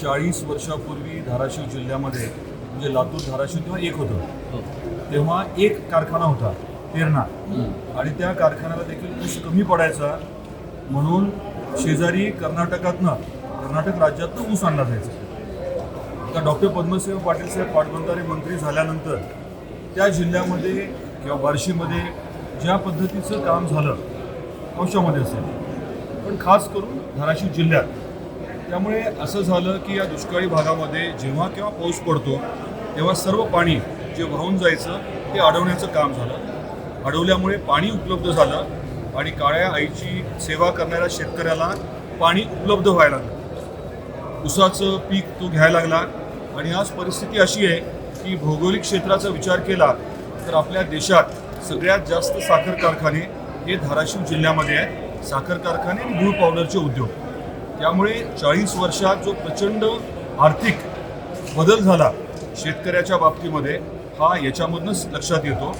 चाळीस वर्षापूर्वी धाराशिव जिल्ह्यामध्ये म्हणजे लातूर धाराशिव तेव्हा एक होतं. तेव्हा एक कारखाना होता तेरणा आणि त्या कारखान्याला देखील ऊस कमी पडायचा म्हणून शेजारी कर्नाटकातनं कर्नाटक राज्यातनं ऊस आणला जायचा. आता डॉक्टर पद्मसिंह पाटील साहेब पाटबंधारे मंत्री झाल्यानंतर त्या जिल्ह्यामध्ये किंवा बार्शीमध्ये ज्या पद्धतीचं काम झालं औषधामध्ये असेल. पण खास करून धाराशिव जिल्ह्यात त्यामुळे असं झालं की या दुष्काळी भागामध्ये जेव्हा केव्हा पाऊस पडतो तेव्हा सर्व पाणी जे वाहून जायचं ते अडवण्याचं काम झालं. अडवल्यामुळे पाणी उपलब्ध झालं आणि काळ्या आईची सेवा करणाऱ्या शेतकऱ्याला पाणी उपलब्ध व्हायला लागलं. ऊसाचं पीक तो घ्यायला लागला आणि आज परिस्थिती अशी आहे की भौगोलिक क्षेत्राचा विचार केला तर आपल्या देशात सगळ्यात जास्त साखर कारखाने हे धाराशिव जिल्ह्यामध्ये आहेत. साखर कारखाने आणि गुळ पावडरचे उद्योग. त्यामुळे चाळीस वर्षात जो प्रचंड आर्थिक बदल झाला शेतकऱ्याच्या बाबतीमध्ये हा याच्यामधनंच लक्षात येतो.